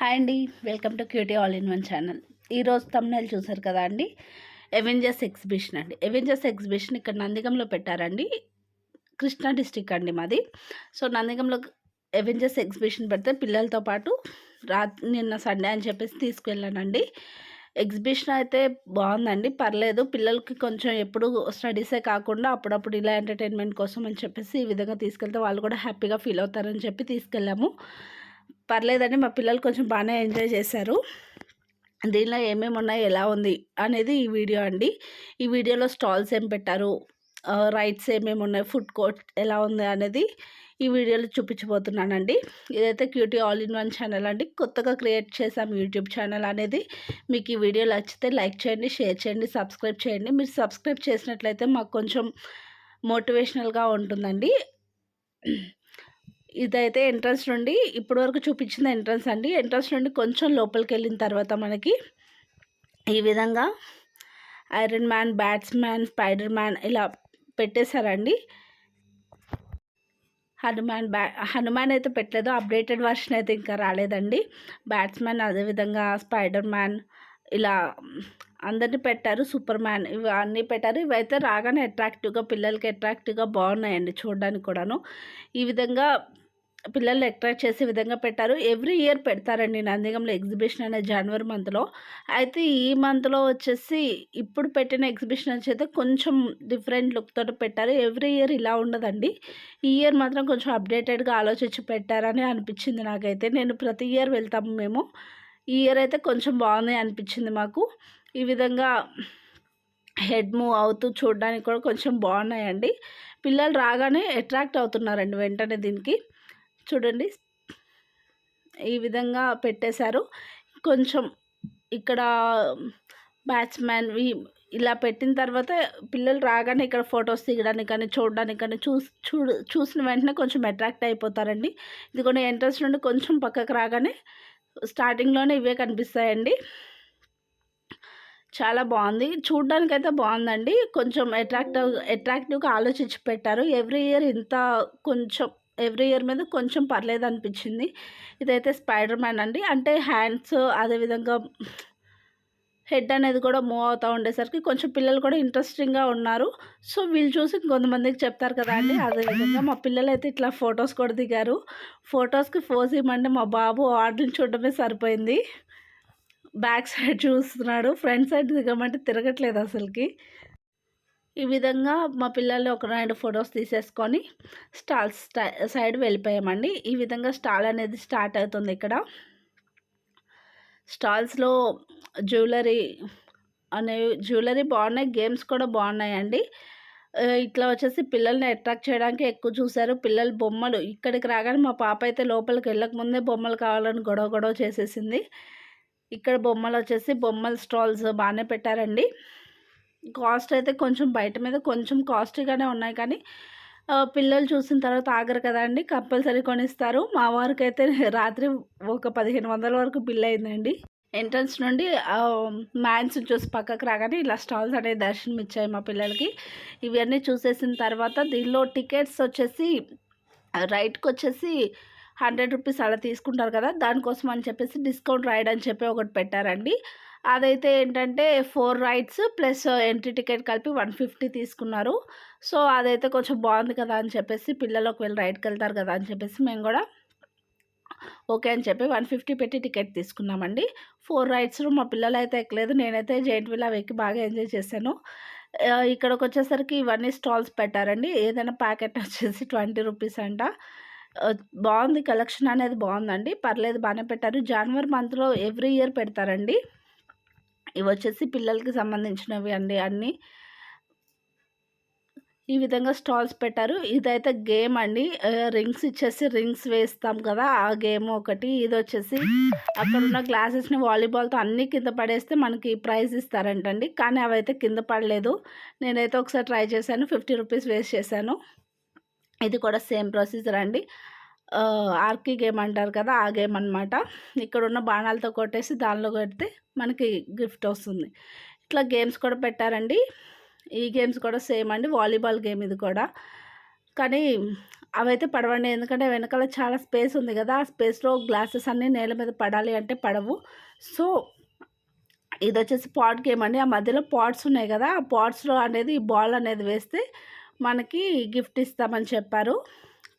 Hi అండి. Welcome to QT all in one channel. ఈరోజు తమ్ముళ్ళు చూసారు కదా అండి? ఎవెంజర్స్ ఎగ్జిబిషన్ అండి. ఎవెంజర్స్ ఎగ్జిబిషన్ ఇక్కడ నందిగంలో పెట్టారండి. కృష్ణా డిస్టిక్ అండి మాది. సో నందిగంలో ఎవెంజర్స్ ఎగ్జిబిషన్ పెడితే పిల్లలతో పాటు రా నిన్న సండే అని చెప్పేసి తీసుకెళ్ళానండి. ఎగ్జిబిషన్ అయితే బాగుందండి. పర్లేదు. పిల్లలకి కొంచెం ఎప్పుడు స్టడీసే కాకుండా అప్పుడప్పుడు ఇలా ఎంటర్టైన్మెంట్ కోసం అని చెప్పేసి ఈ విధంగా తీసుకెళ్తే వాళ్ళు కూడా హ్యాపీగా ఫీల్ అవుతారని చెప్పి తీసుకెళ్ళాము. పర్లేదండి మా పిల్లలు కొంచెం బాగానే ఎంజాయ్ చేశారు. దీనిలో ఏమేమి ఉన్నాయి ఎలా ఉంది అనేది ఈ వీడియో అండి. ఈ వీడియోలో స్టాల్స్ ఏం పెట్టారు రైట్స్ ఏమేమి ఉన్నాయి ఫుడ్ కోర్ట్ ఎలా ఉంది అనేది ఈ వీడియోలో చూపించబోతున్నానండి. ఇదైతే QT all in one channel అండి. కొత్తగా క్రియేట్ చేసాం యూట్యూబ్ ఛానల్ అనేది. మీకు ఈ వీడియో నచ్చితే లైక్ చేయండి షేర్ చేయండి సబ్స్క్రైబ్ చేయండి. మీరు సబ్స్క్రైబ్ చేసినట్లయితే మాకు కొంచెం మోటివేషనల్గా ఉంటుందండి. ఇదైతే ఎంట్రన్స్ నుండి ఇప్పటి వరకు చూపించిన ఎంట్రన్స్ అండి. ఎంట్రన్స్ నుండి కొంచెం లోపలికి వెళ్ళిన తర్వాత మనకి ఈ విధంగా iron man batsman spider man ఇలా పెట్టేశారండి. హనుమాన్ బ్యా హనుమాన్ అయితే పెట్టలేదు అప్డేటెడ్ వర్షన్ అయితే ఇంకా రాలేదండి. బ్యాట్స్మెన్ అదేవిధంగా స్పైడర్ మ్యాన్ ఇలా అందరినీ పెట్టారు సూపర్ మ్యాన్ ఇవి అన్నీ పెట్టారు. ఇవైతే రాగానే అట్రాక్టివ్గా పిల్లలకి అట్రాక్టివ్గా బాగున్నాయండి చూడడానికి కూడాను. ఈ విధంగా పిల్లల్ని అట్రాక్ట్ చేసే విధంగా పెట్టారు. ఎవ్రీ ఇయర్ పెడతారండి నందిగంలో ఎగ్జిబిషన్ అనే జనవరి మంత్లో. అయితే ఈ మంత్లో వచ్చేసి ఇప్పుడు పెట్టిన ఎగ్జిబిషన్ వచ్చి కొంచెం డిఫరెంట్ లుక్ తోటి పెట్టారు. ఎవ్రీ ఇయర్ ఇలా ఉండదండి. ఈ ఇయర్ మాత్రం కొంచెం అప్డేటెడ్గా ఆలోచించి పెట్టారని అనిపించింది నాకైతే. నేను ప్రతి ఇయర్ వెళ్తాము మేము. ఈ ఇయర్ అయితే కొంచెం బాగుంది అనిపించింది మాకు. ఈ విధంగా హెడ్ మూవ్ అవుతూ చూడడానికి కూడా కొంచెం బాగున్నాయండి. పిల్లలు రాగానే అట్రాక్ట్ అవుతున్నారండి వెంటనే దీనికి. చూడండి. ఈ విధంగా పెట్టేశారు. కొంచెం ఇక్కడ బ్యాట్స్మెన్ ఇలా పెట్టిన తర్వాత పిల్లలు రాగానే ఇక్కడ ఫొటోస్ తీయడానికి కానీ చూడడానికి కానీ చూసి చూడు చూసిన వెంటనే కొంచెం అట్రాక్ట్ అయిపోతారండి. ఇది కొన్ని ఎంట్రన్స్ నుండి కొంచెం పక్కకు రాగానే స్టార్టింగ్లోనే ఇవే కనిపిస్తాయండి. చాలా బాగుంది. చూడడానికి అయితే బాగుందండి. కొంచెం అట్రాక్టివ్ అట్రాక్టివ్గా ఆలోచించి పెట్టారు. ఎవ్రీ ఇయర్ ఇంత కొంచెం ఎవ్రీ ఇయర్ మీద కొంచెం పర్లేదు అనిపించింది. ఇదైతే స్పైడర్ మ్యాన్ అండి. అంటే హ్యాండ్స్ అదేవిధంగా హెడ్ అనేది కూడా మూవ్ అవుతూ ఉండేసరికి కొంచెం పిల్లలు కూడా ఇంట్రెస్టింగ్గా ఉన్నారు. సో వీళ్ళు చూసి కొంతమందికి చెప్తారు కదా అండి. అదేవిధంగా మా పిల్లలు అయితే ఇట్లా ఫొటోస్ కూడా దిగారు. ఫొటోస్కి ఫోజ్ ఇవ్వమంటే మా బాబు ఆర్డర్ని చూడడమే సరిపోయింది. బ్యాక్ సైడ్ చూస్తున్నాడు. ఫ్రంట్ సైడ్ దిగమంటే తిరగట్లేదు అసలుకి. ఈ విధంగా మా పిల్లలు ఒక రెండు ఫొటోస్ తీసేసుకొని స్టాల్ సైడ్ వెళ్ళిపోయామండి. ఈ విధంగా స్టాల్ అనేది స్టార్ట్ అవుతుంది ఇక్కడ. స్టాల్స్లో జ్యువెలరీ అనేవి జ్యువెలరీ బాగున్నాయి గేమ్స్ కూడా బాగున్నాయండి. ఇట్లా వచ్చేసి పిల్లల్ని అట్రాక్ట్ చేయడానికి ఎక్కువ చూశారు. పిల్లలు బొమ్మలు ఇక్కడికి రాగానే మా పాప అయితే లోపలికి వెళ్ళకముందే బొమ్మలు కావాలని గొడవ గొడవ చేసేసింది. ఇక్కడ బొమ్మలు వచ్చేసి బొమ్మల స్టాల్స్ బాగానే పెట్టారండి. కాస్ట్ అయితే కొంచెం బయట మీద కొంచెం కాస్ట్లీగానే ఉన్నాయి కానీ పిల్లలు చూసిన తర్వాత ఆగరు కదా అండి. కంపల్సరీ కొనిస్తారు. మా వారికి అయితే రాత్రి ఒక పదిహేను వందల వరకు బిల్ అయిందండి. ఎంట్రన్స్ నుండి మ్యాన్స్ చూసి పక్కకు రాగానే ఇలా స్టాల్స్ అనేవి దర్శనం ఇచ్చాయి మా పిల్లలకి. ఇవన్నీ చూసేసిన తర్వాత దీనిలో టికెట్స్ వచ్చేసి రైట్కి వచ్చేసి హండ్రెడ్ రూపీస్ అలా తీసుకుంటారు కదా దానికోసం అని చెప్పేసి డిస్కౌంట్ రైడ్ అని చెప్పి ఒకటి పెట్టారండి. అదైతే ఏంటంటే four rides plus entry ticket కలిపి వన్ ఫిఫ్టీ తీసుకున్నారు. సో అదైతే కొంచెం బాగుంది కదా అని చెప్పేసి పిల్లలు ఒకవేళ రైడ్కి వెళ్తారు కదా అని చెప్పేసి మేము కూడా ఓకే అని చెప్పి వన్ ఫిఫ్టీ పెట్టి టికెట్ తీసుకున్నామండి. ఫోర్ రైడ్స్ మా పిల్లలు అయితే ఎక్కలేదు. నేనైతే జైంట్ విల్లా ఎక్కి బాగా ఎంజాయ్ చేశాను. ఇక్కడికి వచ్చేసరికి ఇవన్నీ స్టాల్స్ పెట్టారండి. ఏదైనా ప్యాకెట్ వచ్చేసి ట్వంటీ రూపీస్ అంట. బాగుంది. కలెక్షన్ అనేది బాగుందండి. పర్లేదు బాగానే పెట్టారు. జనవరి మంత్లో ఎవ్రీ ఇయర్ పెడతారండి. ఇవి వచ్చేసి పిల్లలకి సంబంధించినవి అండి అన్నీ. ఈ విధంగా స్టాల్స్ పెట్టారు. ఇదైతే గేమ్ అండి. రింగ్స్ ఇచ్చేసి రింగ్స్ వేస్తాం కదా ఆ గేమ్ ఒకటి. ఇది వచ్చేసి అక్కడ ఉన్న గ్లాసెస్ని వాలీబాల్తో అన్నీ కింద పడేస్తే మనకి ప్రైజ్ ఇస్తారంటండి. కానీ అవైతే కింద పడలేదు. నేనైతే ఒకసారి ట్రై చేశాను. ఫిఫ్టీ రూపీస్ వేస్ట్ చేశాను. ఇది కూడా సేమ్ ప్రొసీజర్ అండి. ఆర్కీ గేమ్ అంటారు కదా ఆ గేమ్ అనమాట ఇక్కడ ఉన్న బాణాలతో కొట్టేసి దానిలో కొడితే మనకి గిఫ్ట్ వస్తుంది. ఇట్లా గేమ్స్ కూడా పెట్టారండి. ఈ గేమ్స్ కూడా సేమ్ అండి. వాలీబాల్ గేమ్ ఇది కూడా. కానీ అవైతే పడవండి. ఎందుకంటే వెనకాల చాలా స్పేస్ ఉంది కదా. ఆ స్పేస్లో గ్లాసెస్ అన్నీ నేల మీద పడాలి అంటే పడవు. సో ఇది వచ్చేసి పాట్ గేమ్ అండి. ఆ మధ్యలో పాట్స్ ఉన్నాయి కదా. ఆ పాట్స్లో అనేది ఈ బాల్ అనేది వేస్తే మనకి గిఫ్ట్ ఇస్తామని చెప్పారు.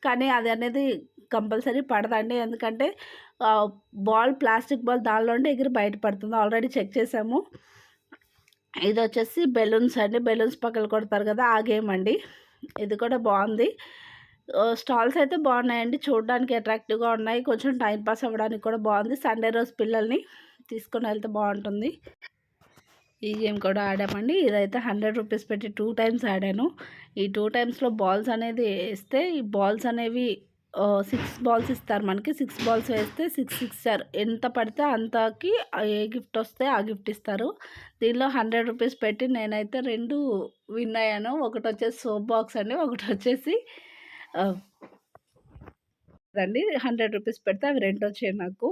కానీ అది అనేది కంపల్సరీ పడదండి. ఎందుకంటే బాల్ ప్లాస్టిక్ బాల్ దానిలో ఉంటే ఎగిరి బయటపడుతుంది. ఆల్రెడీ చెక్ చేసాము. ఇది వచ్చేసి బెలూన్స్ అండి. బెలూన్స్ పక్కన కొడతారు కదా ఆ గేమ్ అండి. ఇది కూడా బాగుంది. స్టాల్స్ అయితే బాగున్నాయండి. చూడడానికి అట్రాక్టివ్గా ఉన్నాయి. కొంచెం టైం పాస్ అవ్వడానికి కూడా బాగుంది. సండే రోజు పిల్లల్ని తీసుకొని వెళ్తే బాగుంటుంది. ఈ గేమ్ కూడా ఆడామండి. ఇదైతే హండ్రెడ్ రూపీస్ పెట్టి టూ టైమ్స్ ఆడాను. ఈ టూ టైమ్స్లో బాల్స్ అనేది వేస్తే ఈ బాల్స్ అనేవి సిక్స్ బాల్స్ ఇస్తారు మనకి. సిక్స్ బాల్స్ వేస్తే సిక్స్ ఇస్తారు ఎంత పడితే అంతకి ఏ గిఫ్ట్ వస్తే ఆ గిఫ్ట్ ఇస్తారు. దీనిలో హండ్రెడ్ రూపీస్ పెట్టి నేనైతే రెండు విన్ అయ్యాను. ఒకటి వచ్చేసి సోప్ బాక్స్ అండి. ఒకటి వచ్చేసి అండి హండ్రెడ్ రూపీస్ పెడితే అవి రెండు వచ్చాయి నాకు.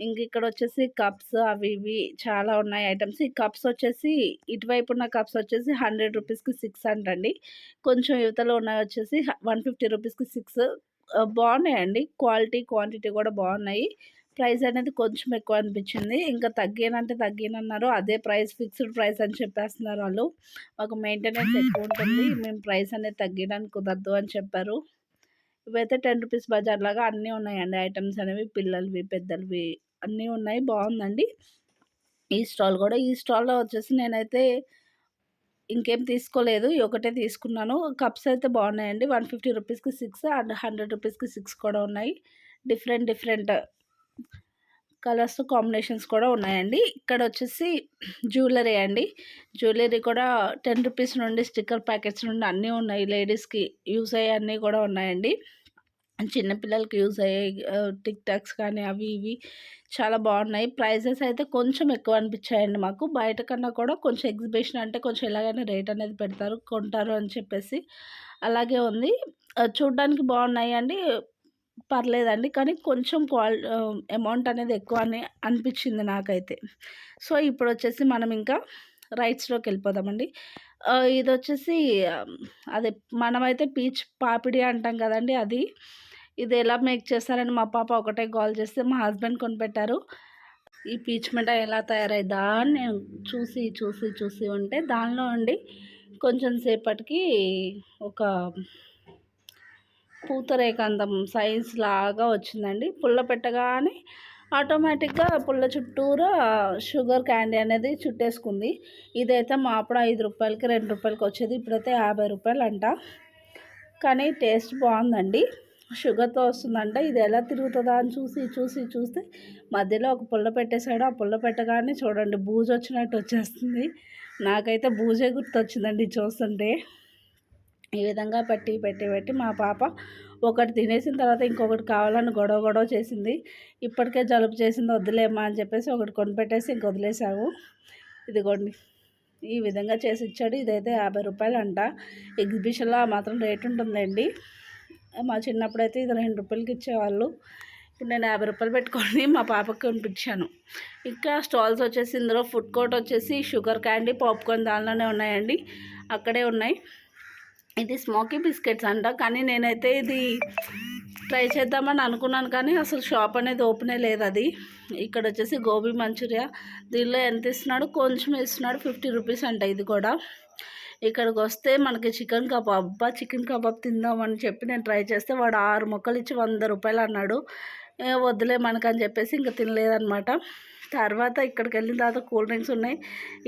ఇంక ఇక్కడ వచ్చేసి కప్స్ అవి ఇవి చాలా ఉన్నాయి ఐటమ్స్. ఈ కప్స్ వచ్చేసి ఇటువైపు ఉన్న కప్స్ వచ్చేసి హండ్రెడ్ రూపీస్కి సిక్స్ అంటండి. కొంచెం యువతలో ఉన్నాయి వచ్చేసి వన్ ఫిఫ్టీ రూపీస్కి సిక్స్. బాగున్నాయండి. క్వాలిటీ క్వాంటిటీ కూడా బాగున్నాయి. ప్రైస్ అనేది కొంచెం ఎక్కువ అనిపించింది. ఇంకా తగ్గినంటే తగ్గినన్నారు. అదే ప్రైస్ ఫిక్స్డ్ ప్రైస్ అని చెప్పేస్తున్నారు వాళ్ళు. మాకు మెయింటెనెన్స్ ఎక్కువ ఉంటుంది. మేము ప్రైస్ అనేది తగ్గడానికి కుదరదు అని చెప్పారు. ఇవైతే టెన్ రూపీస్ బజార్ లాగా అన్నీ ఉన్నాయండి. ఐటమ్స్ అనేవి పిల్లలవి పెద్దలవి అన్నీ ఉన్నాయి. బాగుందండి. ఈ స్టాల్ కూడా. ఈ స్టాల్లో వచ్చేసి నేనైతే ఇంకేం తీసుకోలేదు. ఒకటే తీసుకున్నాను. కప్స్ అయితే బాగున్నాయండి. వన్ ఫిఫ్టీ రూపీస్కి సిక్స్ అండ్ హండ్రెడ్ రూపీస్కి సిక్స్ కూడా ఉన్నాయి. డిఫరెంట్ డిఫరెంట్ కలర్స్ కాంబినేషన్స్ కూడా ఉన్నాయండి. ఇక్కడ వచ్చేసి జ్యువెలరీ అండి. జ్యువెలరీ కూడా టెన్ రూపీస్ నుండి స్టిక్కర్ ప్యాకెట్స్ నుండి అన్నీ ఉన్నాయి. లేడీస్కి యూస్ అయ్యే అన్నీ కూడా ఉన్నాయండి. చిన్నపిల్లలకి యూజ్ అయ్యే టిక్ టాక్స్ కానీ అవి ఇవి చాలా బాగున్నాయి. ప్రైజెస్ అయితే కొంచెం ఎక్కువ అనిపించాయండి మాకు. బయట కన్నా కూడా కొంచెం ఎగ్జిబిషన్ అంటే కొంచెం ఎలాగైనా రేట్ అనేది పెడతారు కొంటారు అని చెప్పేసి అలాగే ఉంది. చూడ్డానికి బాగున్నాయి అండి. పర్లేదండి. కానీ కొంచెం క్వాల్ అమౌంట్ అనేది ఎక్కువ అని అనిపించింది నాకైతే. సో ఇప్పుడు వచ్చేసి మనం ఇంకా రైట్స్లోకి వెళ్ళిపోదామండి. ఇది వచ్చేసి అదే మనమైతే పీచ్ పాపిడి అంటాం కదండి అది. ఇది ఎలా మేక్ చేస్తారని మా పాప ఒకటే కాల్ చేస్తే మా హస్బెండ్ కొనిపెట్టారు. ఈ పీచ్ మిఠాయి ఎలా తయారైద్దా అని నేను చూసి చూసి చూసి ఉంటే దానిలో అండి కొంచెం సేపటికి ఒక పూతరేకాంతం సైజ్ లాగా వచ్చిందండి. పుల్ల పెట్టగానే ఆటోమేటిక్గా పుల్ల చుట్టూరా షుగర్ క్యాండీ అనేది చుట్టేసుకుంది. ఇదైతే మా అప్పుడు ఐదు రూపాయలకి రెండు రూపాయలకి వచ్చేది ఇప్పుడైతే యాభై రూపాయలు అంట కానీ టేస్ట్ బాగుందండి. షుగర్తో వస్తుందంట ఇది ఎలా తిరుగుతుందా అని చూసి చూసి చూస్తే మధ్యలో ఒక పుల్ల పెట్టేశాడు. ఆ పుల్ల పెట్టగానే చూడండి బూజు వచ్చినట్టు వచ్చేస్తుంది. నాకైతే బూజే గుర్తొచ్చిందండి చూస్తుంటే. ఈ విధంగా పెట్టి పెట్టి పెట్టి మా పాప ఒకటి తినేసిన తర్వాత ఇంకొకటి కావాలని గొడవ గొడవ చేసింది. ఇప్పటికే జలుబు చేసింది వదిలేమా అని చెప్పేసి ఒకటి కొనిపెట్టేసి ఇంక వదిలేసాము ఇదిగోండి ఈ విధంగా చేసి ఇచ్చాడు. ఇదైతే యాభై రూపాయలు అంట ఎగ్జిబిషన్లో మాత్రం రేట్ ఉంటుందండి. మా చిన్నప్పుడు అయితే ఇది రెండు రూపాయలకి ఇచ్చేవాళ్ళు. ఇప్పుడు నేను యాభై రూపాయలు పెట్టుకొని మా పాపకి కొనిపించాను. ఇంకా స్టాల్స్ వచ్చేసి ఇందులో ఫుడ్ కోర్ట్ వచ్చేసి షుగర్ క్యాండీ పాప్కార్న్ దానిలోనే ఉన్నాయండి. అక్కడే ఉన్నాయి. ఇది స్మోకీ బిస్కెట్స్ అంట. కానీ నేనైతే ఇది ట్రై చేద్దామని అనుకున్నాను కానీ అసలు షాప్ అనేది ఓపెనే లేదు అది. ఇక్కడ వచ్చేసి గోబీ మంచూరియా. దీనిలో ఎంత ఇస్తున్నాడు కొంచెం ఇస్తున్నాడు. ఫిఫ్టీ రూపీస్ అంట ఇది కూడా. ఇక్కడికి వస్తే మనకి చికెన్ కబాబ్ అబ్బా చికెన్ కబాబ్ తిందామని చెప్పి నేను ట్రై చేస్తే వాడు ఆరు మొక్కలు ఇచ్చి వంద రూపాయలు అన్నాడు. వద్దులే మనకని చెప్పేసి ఇంకా తినలేదనమాట తర్వాత ఇక్కడికి వెళ్ళిన తర్వాత కూల్ డ్రింక్స్ ఉన్నాయి.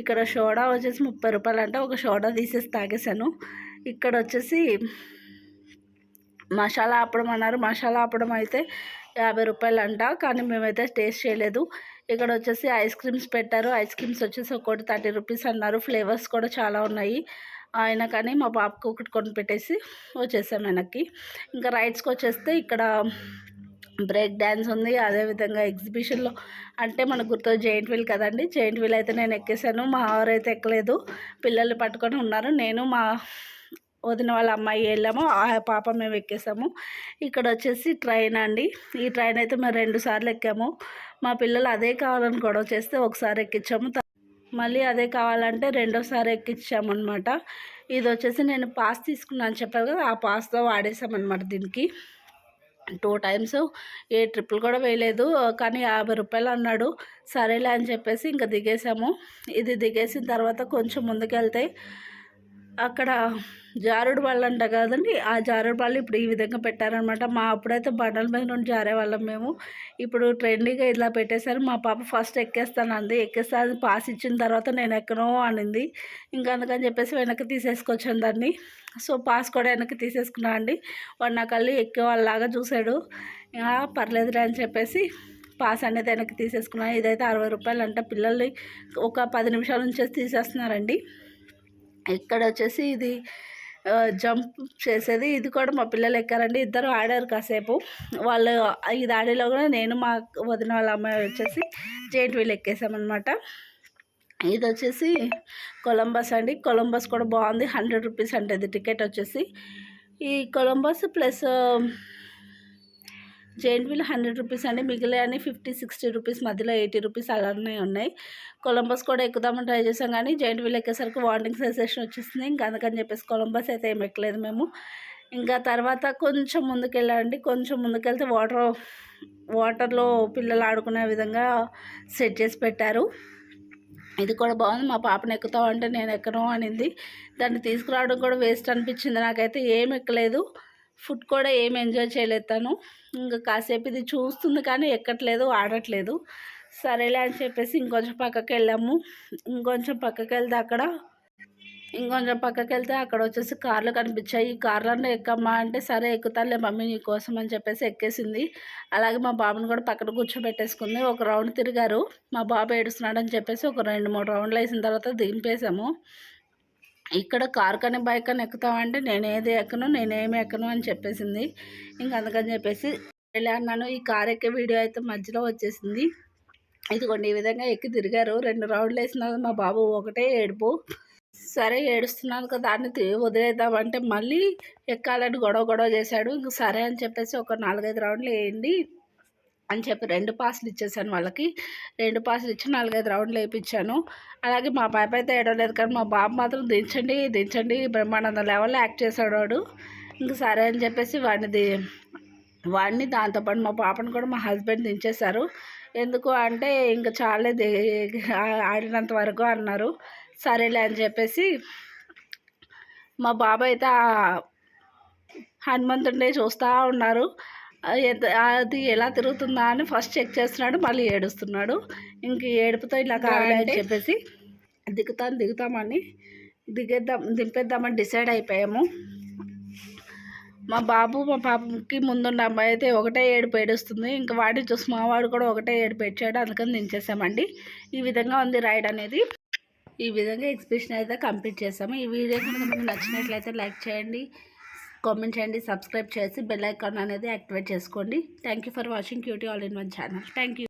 ఇక్కడ సోడా వచ్చేసి ముప్పై రూపాయలు అంటే ఒక సోడా తీసేసి తాగేశాను. ఇక్కడ వచ్చేసి మసాలా ఆపడం అన్నారు. మసాలా ఆపడం అయితే యాభై రూపాయలు అంట కానీ మేమైతే టేస్ట్ చేయలేదు. ఇక్కడ వచ్చేసి ఐస్ క్రీమ్స్ పెట్టారు. ఐస్ క్రీమ్స్ వచ్చేసి ఒకటి థర్టీ రూపీస్ అన్నారు. ఫ్లేవర్స్ కూడా చాలా ఉన్నాయి. అయినా కానీ మా పాపకు ఒకటి కొని పెట్టేసి వచ్చేసాం వెనక్కి. ఇంకా రైడ్స్కి వచ్చేస్తే ఇక్కడ బ్రేక్ డ్యాన్స్ ఉంది. అదేవిధంగా ఎగ్జిబిషన్లో అంటే మనకు గుర్తు జైంట్ వీల్ కదండి. జైంట్ వీల్ అయితే నేను ఎక్కేసాను. మా ఆవరైతే ఎక్కలేదు. పిల్లల్ని పట్టుకొని ఉన్నారు. నేను మా వదిన వాళ్ళ అమ్మాయి వెళ్ళాము. ఆ పాప మేము ఎక్కేసాము. ఇక్కడ వచ్చేసి ట్రైన్ అండి. ఈ ట్రైన్ అయితే మేము రెండు సార్లు ఎక్కాము. మా పిల్లలు అదే కావాలని గొడవ చేస్తే ఒకసారి ఎక్కించాము. మళ్ళీ అదే కావాలంటే రెండోసారి ఎక్కించామన్నమాట ఇది వచ్చేసి నేను పాస్ తీసుకున్నాను చెప్పాను కదా ఆ పాస్తో వాడేసామన్నమాట దీనికి. టూ టైమ్స్ ఏ ట్రిప్పులు కూడా వేయలేదు. కానీ యాభై రూపాయలు అన్నాడు. సరేలే అని చెప్పేసి ఇంకా దిగేసాము. ఇది దిగేసిన తర్వాత కొంచెం ముందుకెళ్తే అక్కడ జారుడు బళ్ళు అంట కదండి. ఆ జారుడు బళ్ళు ఇప్పుడు ఈ విధంగా పెట్టారనమాట. మా అప్పుడైతే బండల మీద నుండి జారేవాళ్ళం మేము. ఇప్పుడు ట్రెండింగ్గా ఇలా పెట్టేశారు. మా పాప ఫస్ట్ ఎక్కేస్తాను అంది ఎక్కేస్తాను పాస్ ఇచ్చిన తర్వాత నేను ఎక్కనో అనింది. ఇంకా అందుకని చెప్పేసి వెనక్కి తీసేసుకొచ్చాను దాన్ని. సో పాస్ కూడా వెనక్కి తీసేసుకున్నా అండి. వాడు నా కళ్ళు ఎక్కేవాళ్ళలాగా చూశాడు. పర్లేదురా అని చెప్పేసి పాస్ అనేది వెనక్కి తీసేసుకున్నాను ఇదైతే అరవై రూపాయలు అంటే. పిల్లల్ని ఒక పది నిమిషాల నుంచి తీసేస్తున్నారండి. ఇక్కడ వచ్చేసి ఇది జంప్ చేసేది. ఇది కూడా మా పిల్లలు ఎక్కారండి. ఇద్దరు ఆడారు కాసేపు. వాళ్ళు ఇది ఆడేలో కూడా నేను మా వదిన వాళ్ళ అమ్మాయి వచ్చేసి జెయింట్ వీల్ ఎక్కేసామన్నమాట. ఇది వచ్చేసి కొలంబస్ అండి. కొలంబస్ కూడా బాగుంది. హండ్రెడ్ రూపీస్ అంటే టికెట్ వచ్చేసి. ఈ Columbus plus giant wheel hundred rupees అండి. మిగిలిన అని ఫిఫ్టీ సిక్స్టీ రూపీస్ మధ్యలో ఎయిటీ రూపీస్ అలానే ఉన్నాయి. కొలంబస్ కూడా ఎక్కుదామని ట్రై చేసాం కానీ జైంట్ వీల్ ఎక్కేసరికి వాంటింగ్ సెన్సేషన్ వచ్చేసింది. ఇంకా అందుకని చెప్పేసి కొలంబస్ అయితే ఏం ఎక్కలేదు మేము. ఇంకా తర్వాత కొంచెం ముందుకెళ్ళండి కొంచెం ముందుకెళ్తే వాటర్ వాటర్లో పిల్లలు ఆడుకునే విధంగా సెట్ చేసి పెట్టారు. ఇది కూడా బాగుంది. మా పాపను ఎక్కుతావు అంటే నేను ఎక్కను అనింది. దాన్ని తీసుకురావడం కూడా వేస్ట్ అనిపించింది. నాకైతే ఏం ఎక్కలేదు. ఫుడ్ కూడా ఏం ఎంజాయ్ చేయలేదు తను. ఇంకా కాసేపు ఇది చూస్తుంది కానీ ఎక్కట్లేదు ఆడట్లేదు. సరేలే అని చెప్పేసి ఇంకొంచెం పక్కకి వెళ్ళాము. ఇంకొంచెం పక్కకి వెళ్తే అక్కడ ఇంకొంచెం పక్కకి వెళ్తే అక్కడ వచ్చేసి కార్లు కనిపించాయి. ఈ కార్లన్నీ ఎక్కమ్మా అంటే సరే ఎక్కుతానులే మమ్మీ నీ కోసం అని చెప్పేసి ఎక్కేసింది. అలాగే మా బాబుని కూడా పక్కన కూర్చోబెట్టేసుకుంది. ఒక రౌండ్ తిరిగారు. మా బాబు ఏడుస్తున్నాడు అని చెప్పేసి ఒక రెండు మూడు రౌండ్లు వేసిన తర్వాత దింపేసాము ఇక్కడ కార్కని బైక్ అని ఎక్కుతామంటే నేను ఏది ఎక్కను నేనేమి ఎక్కను అని చెప్పేసింది. ఇంక అందుకని చెప్పేసి వెళ్ళి అన్నాను. ఈ కార్ ఎక్కే వీడియో అయితే మధ్యలో వచ్చేసింది. ఇదిగోండి ఈ విధంగా ఎక్కి తిరిగారు. రెండు రౌండ్లు వేసిన మా బాబు ఒకటే ఏడుపు. సరే ఏడుస్తున్నాను కదా దాన్ని వదిలేద్దామంటే మళ్ళీ ఎక్కాలని గొడవ గొడవ చేశాడు. ఇంక సరే అని చెప్పేసి ఒక నాలుగైదు రౌండ్లు వేయండి. అని చెప్పి రెండు పాసులు ఇచ్చేసాను వాళ్ళకి. రెండు పాసులు ఇచ్చి నాలుగైదు రౌండ్లు వేయించాను అలాగే మా పాప అయితే ఏడవలేదు కానీ మా బాబు మాత్రం దించండి దించండి బ్రహ్మానంద లెవెల్లో యాక్ట్ చేశాడు వాడు. ఇంక సరే అని చెప్పేసి వాడిని వాడిని దాంతోపాటు మా పాపను కూడా మా హస్బెండ్ దించేశారు. ఎందుకు అంటే ఇంకా చాలే ఆడినంత వరకు అన్నారు. సరేలే అని చెప్పేసి మా బాబు అయితే హనుమంతుండే చూస్తూ ఉన్నారు. అది ఎలా తిరుగుతుందా అని ఫస్ట్ చెక్ చేస్తున్నాడు మళ్ళీ ఏడుస్తున్నాడు. ఇంక ఏడుపుతో ఇలా కావాలని చెప్పేసి? దిగుతాం దిగుతామని దిగేద్దాం దింపేద్దామని డిసైడ్ అయిపోయాము. మా బాబు మా పాపకి ముందున్న అమ్మాయి అయితే ఒకటే ఏడుపు ఏడుస్తుంది. ఇంకా వాడిని చూసి మా వాడు కూడా ఒకటే ఏడుపు ఏడ్చాడు అందుకని దించేసామండి. ఈ విధంగా ఉంది రైడ్ అనేది. ఈ విధంగా ఎగ్జిబిషన్ అయితే కంప్లీట్ చేసాము. ఈ వీడియో కనుక మీకు నచ్చినట్లయితే లైక్ చేయండి. కామెంట్ చేయండి సబ్స్క్రైబ్ చేసి బెల్ ఐకాన్ అనేది యాక్టివేట్ చేసుకోండి. Thank you for watching QT all in one channel thank you